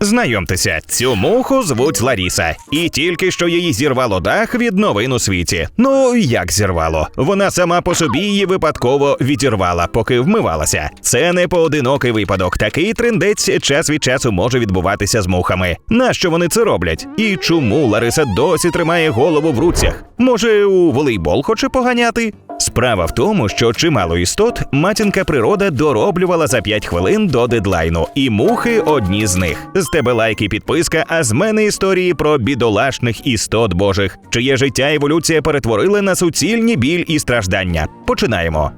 Знайомтеся, цю муху звуть Ларіса, і тільки що її зірвало дах від новин у світі. Ну як зірвало? Вона сама по собі її випадково відірвала, поки вмивалася. Це не поодинокий випадок. Такий трендець час від часу може відбуватися з мухами. Нащо вони це роблять? І чому Лариса досі тримає голову в руцях? Може, у волейбол хоче поганяти? Справа в тому, що чимало істот матінка природа дороблювала за 5 хвилин до дедлайну, і мухи одні з них. З тебе лайк і підписка, а з мене історії про бідолашних істот божих, чиє життя еволюція перетворила на суцільні біль і страждання. Починаємо.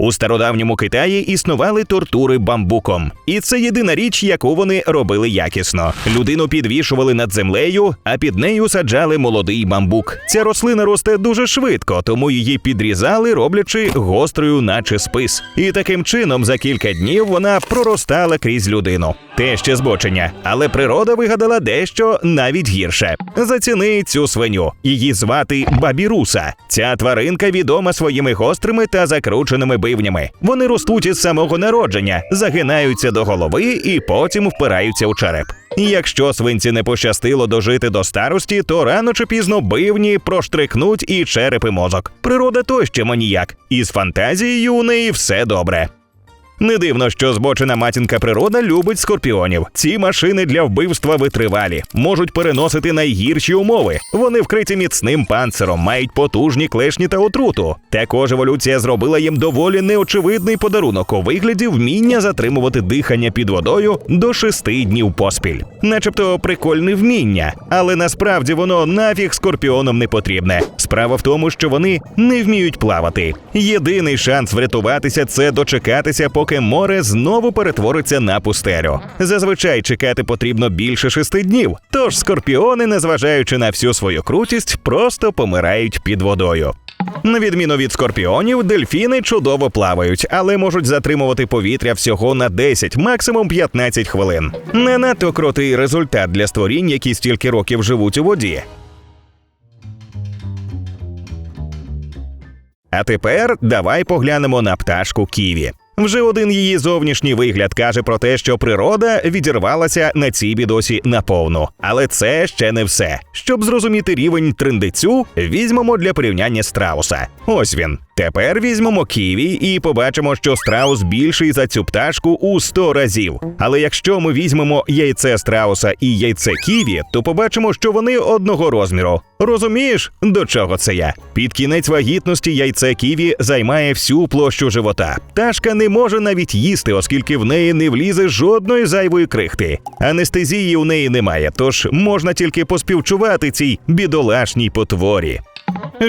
У стародавньому Китаї існували тортури бамбуком, і це єдина річ, яку вони робили якісно. Людину підвішували над землею, а під нею саджали молодий бамбук. Ця рослина росте дуже швидко, тому її підрізали, роблячи гострою, наче спис. І таким чином за кілька днів вона проростала крізь людину. Те ще збочення, але природа вигадала дещо навіть гірше. Заціни цю свиню. Її звати Бабіруса. Ця тваринка відома своїми гострими та закрученими бивнями. Вони ростуть із самого народження, загинаються до голови і потім впираються у череп. Якщо свинці не пощастило дожити до старості, то рано чи пізно бивні проштрикнуть і череп і мозок. Природа то ще маніяк, і з фантазією у неї все добре. Не дивно, що збочена матінка природа любить скорпіонів. Ці машини для вбивства витривалі, можуть переносити найгірші умови. Вони вкриті міцним панциром, мають потужні клешні та отруту. Також еволюція зробила їм доволі неочевидний подарунок у вигляді вміння затримувати дихання під водою до шести днів поспіль. Начебто прикольне вміння, але насправді воно нафіг скорпіонам не потрібне. Справа в тому, що вони не вміють плавати. Єдиний шанс врятуватися це дочекатися, поки море знову перетвориться на пустелю. Зазвичай чекати потрібно більше шести днів. Тож скорпіони, незважаючи на всю свою крутість, просто помирають під водою. На відміну від скорпіонів, дельфіни чудово плавають, але можуть затримувати повітря всього на 10, максимум 15 хвилин. Не надто крутий результат для створінь, які стільки років живуть у воді. А тепер давай поглянемо на пташку Ківі. Вже один її зовнішній вигляд каже про те, що природа відірвалася на цій бідосі наповну. Але це ще не все. Щоб зрозуміти рівень трендицю, візьмемо для порівняння страуса. Ось він. Тепер візьмемо ківі і побачимо, що страус більший за цю пташку у 100 разів. Але якщо ми візьмемо яйце страуса і яйце ківі, то побачимо, що вони одного розміру. Розумієш, до чого це я? Під кінець вагітності яйце ківі займає всю площу живота. Пташка не може навіть їсти, оскільки в неї не влізе жодної зайвої крихти. Анестезії у неї немає, тож можна тільки поспівчувати цій бідолашній потворі.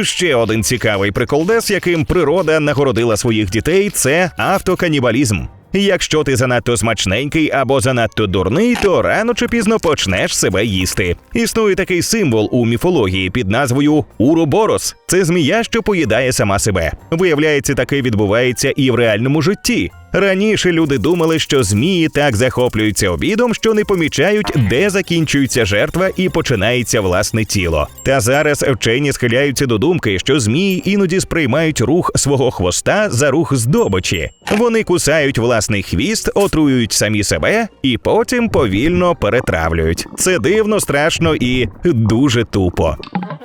Ще один цікавий приколдес, яким природа нагородила своїх дітей, це автоканібалізм. Якщо ти занадто смачненький або занадто дурний, то рано чи пізно почнеш себе їсти. Існує такий символ у міфології під назвою Уроборос. Це змія, що поїдає сама себе. Виявляється, таке відбувається і в реальному житті. Раніше люди думали, що змії так захоплюються обідом, що не помічають, де закінчується жертва і починається власне тіло. Та зараз вчені схиляються до думки, що змії іноді сприймають рух свого хвоста за рух здобичі. Вони кусають власний хвіст, отруюють самі себе і потім повільно перетравлюють. Це дивно, страшно і дуже тупо.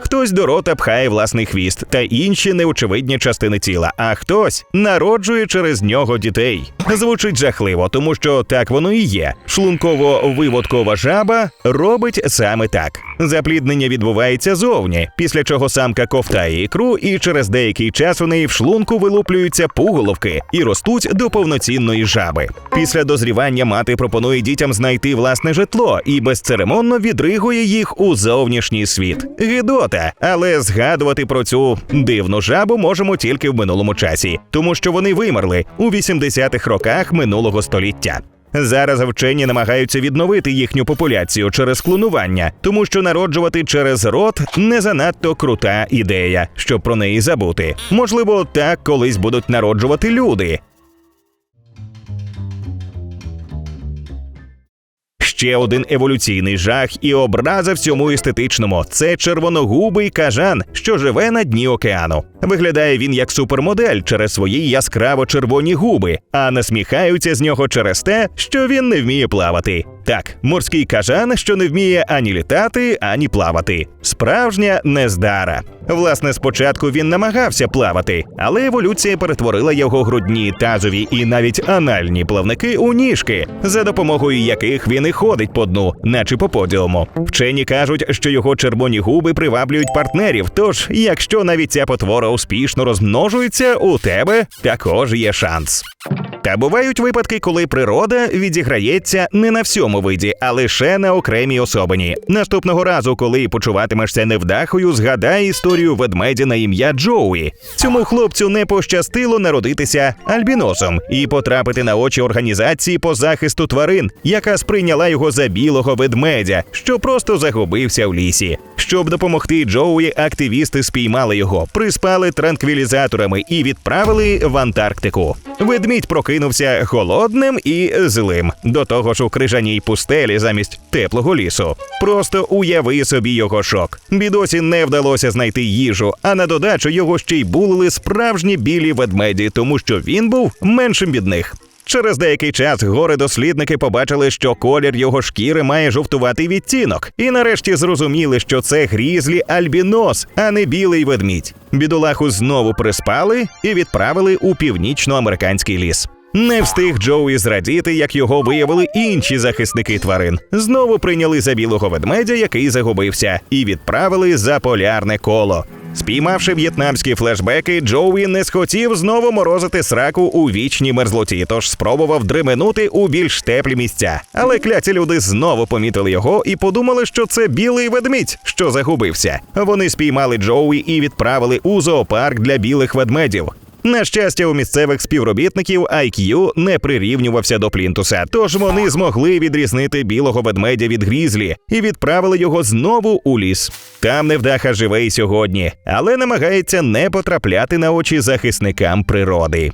Хтось до рота пхає власний хвіст та інші неочевидні частини тіла, а хтось народжує через нього дітей. Звучить жахливо, тому що так воно і є. Шлунково-виводкова жаба робить саме так. Запліднення відбувається зовні, після чого самка ковтає ікру, і через деякий час у неї в шлунку вилуплюються пуголовки і ростуть до повноцінної жаби. Після дозрівання мати пропонує дітям знайти власне житло і безцеремонно відригує їх у зовнішній світ. Гидота, але згадувати про цю дивну жабу можемо тільки в минулому часі, тому що вони вимерли у 80-х роках минулого століття. Зараз вчені намагаються відновити їхню популяцію через клонування, тому що народжувати через рот не занадто крута ідея, щоб про неї забути. Можливо, так колись будуть народжувати люди. Ще один еволюційний жах і образа всьому естетичному. Це червоногубий кажан, що живе на дні океану. Виглядає він як супермодель через свої яскраво червоні губи, а насміхаються з нього через те, що він не вміє плавати. Так, морський кажан, що не вміє ані літати, ані плавати. Справжня нездара. Власне, спочатку він намагався плавати, але еволюція перетворила його грудні, тазові і навіть анальні плавники у ніжки, за допомогою яких він і ходить по дну, наче по подіуму. Вчені кажуть, що його червоні губи приваблюють партнерів. Тож, якщо навіть ця потвора успішно розмножується, у тебе також є шанс. Та бувають випадки, коли природа відіграється не на всьому виді, а лише на окремій особині. Наступного разу, коли почуватимешся невдахою, згадай історію ведмедя на ім'я Джоуі. Цьому хлопцю не пощастило народитися альбіносом і потрапити на очі організації по захисту тварин, яка сприйняла його за білого ведмедя, що просто загубився в лісі. Щоб допомогти Джоуї, активісти спіймали його, приспали транквілізаторами і відправили в Антарктику. Ведмідь прокинувся холодним і злим. До того ж у крижаній пустелі замість теплого лісу. Просто уяви собі його шок. Бідосі не вдалося знайти їжу, а на додачу його ще й булили справжні білі ведмеді, тому що він був меншим від них. Через деякий час гори дослідники побачили, що колір його шкіри має жовтуватий відтінок, і нарешті зрозуміли, що це грізлі альбінос, а не білий ведмідь. Бідолаху знову приспали і відправили у північноамериканський ліс. Не встиг Джоуі зрадіти, як його виявили інші захисники тварин. Знову прийняли за білого ведмедя, який загубився, і відправили за полярне коло. Спіймавши в'єтнамські флешбеки, Джоуі не схотів знову морозити сраку у вічній мерзлоті, тож спробував дременути у більш теплі місця. Але кляті люди знову помітили його і подумали, що це білий ведмідь, що загубився. Вони спіймали Джоуі і відправили у зоопарк для білих ведмедів. На щастя, у місцевих співробітників IQ не прирівнювався до плінтуса, тож вони змогли відрізнити білого ведмедя від грізлі і відправили його знову у ліс. Там невдаха живе й сьогодні, але намагається не потрапляти на очі захисникам природи.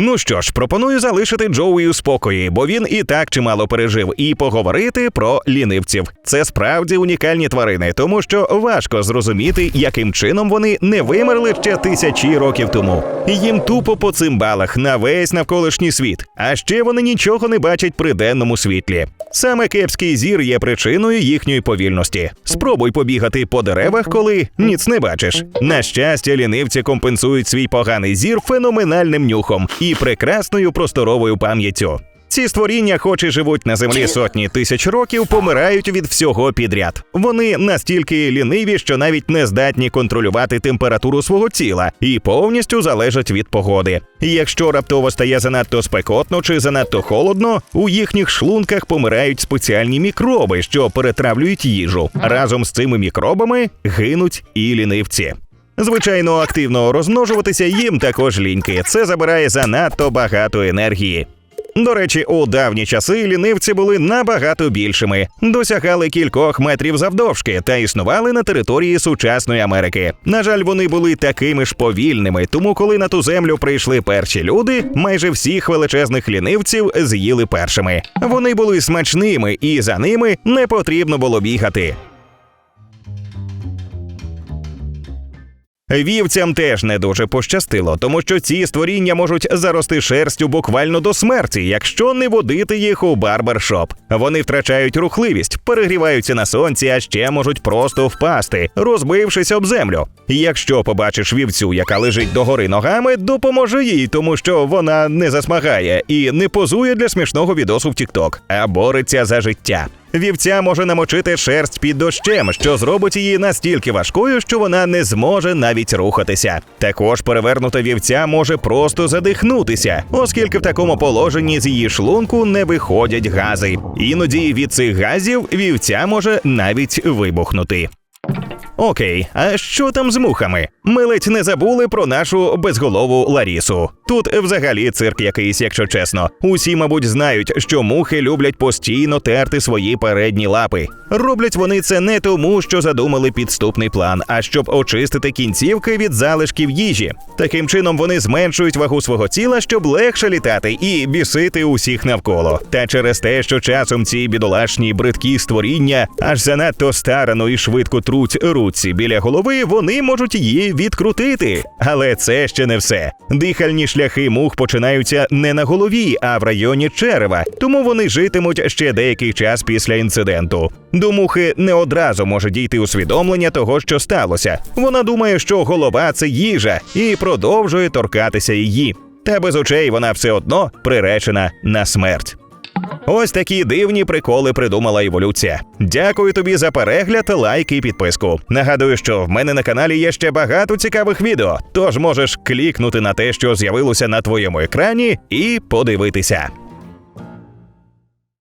Ну що ж, пропоную залишити Джоуї у спокої, бо він і так чимало пережив, і поговорити про лінивців. Це справді унікальні тварини, тому що важко зрозуміти, яким чином вони не вимерли ще тисячі років тому. Їм тупо по цимбалах на весь навколишній світ, а ще вони нічого не бачать при денному світлі. Саме кепський зір є причиною їхньої повільності. Спробуй побігати по деревах, коли ніц не бачиш. На щастя, лінивці компенсують свій поганий зір феноменальним нюхом і прекрасною просторовою пам'яттю. Ці створіння, хоч і живуть на землі сотні тисяч років, помирають від всього підряд. Вони настільки ліниві, що навіть не здатні контролювати температуру свого тіла і повністю залежать від погоди. Якщо раптово стає занадто спекотно чи занадто холодно, у їхніх шлунках помирають спеціальні мікроби, що перетравлюють їжу. Разом з цими мікробами гинуть і лінивці. Звичайно, активно розмножуватися їм також ліньки. Це забирає занадто багато енергії. До речі, у давні часи лінивці були набагато більшими, досягали кількох метрів завдовжки та існували на території сучасної Америки. На жаль, вони були такими ж повільними, тому коли на ту землю прийшли перші люди, майже всіх величезних лінивців з'їли першими. Вони були смачними, і за ними не потрібно було бігати. Вівцям теж не дуже пощастило, тому що ці створіння можуть зарости шерстю буквально до смерті, якщо не водити їх у барбершоп. Вони втрачають рухливість, перегріваються на сонці, а ще можуть просто впасти, розбившись об землю. Якщо побачиш вівцю, яка лежить догори ногами, допоможи їй, тому що вона не засмагає і не позує для смішного відосу в TikTok, а бореться за життя. Вівця може намочити шерсть під дощем, що зробить її настільки важкою, що вона не зможе навіть рухатися. Також перевернута вівця може просто задихнутися, оскільки в такому положенні з її шлунку не виходять гази. Іноді від цих газів вівця може навіть вибухнути. Окей, а що там з мухами? Ми ледь не забули про нашу безголову Ларісу. Тут взагалі цирк якийсь, якщо чесно. Усі, мабуть, знають, що мухи люблять постійно терти свої передні лапи. Роблять вони це не тому, що задумали підступний план, а щоб очистити кінцівки від залишків їжі. Таким чином вони зменшують вагу свого тіла, щоб легше літати і бісити усіх навколо. Та через те, що часом ці бідолашні бридкі створіння аж занадто старано і швидко труть руці біля голови, вони можуть її відкрутити. Але це ще не все. Дихальні шляхи мух починаються не на голові, а в районі черева, тому вони житимуть ще деякий час після інциденту. До мухи не одразу може дійти усвідомлення того, що сталося. Вона думає, що голова це їжа, і продовжує торкатися її. Та без очей вона все одно приречена на смерть. Ось такі дивні приколи придумала еволюція. Дякую тобі за перегляд, лайк і підписку. Нагадую, що в мене на каналі є ще багато цікавих відео, тож можеш клікнути на те, що з'явилося на твоєму екрані, і подивитися.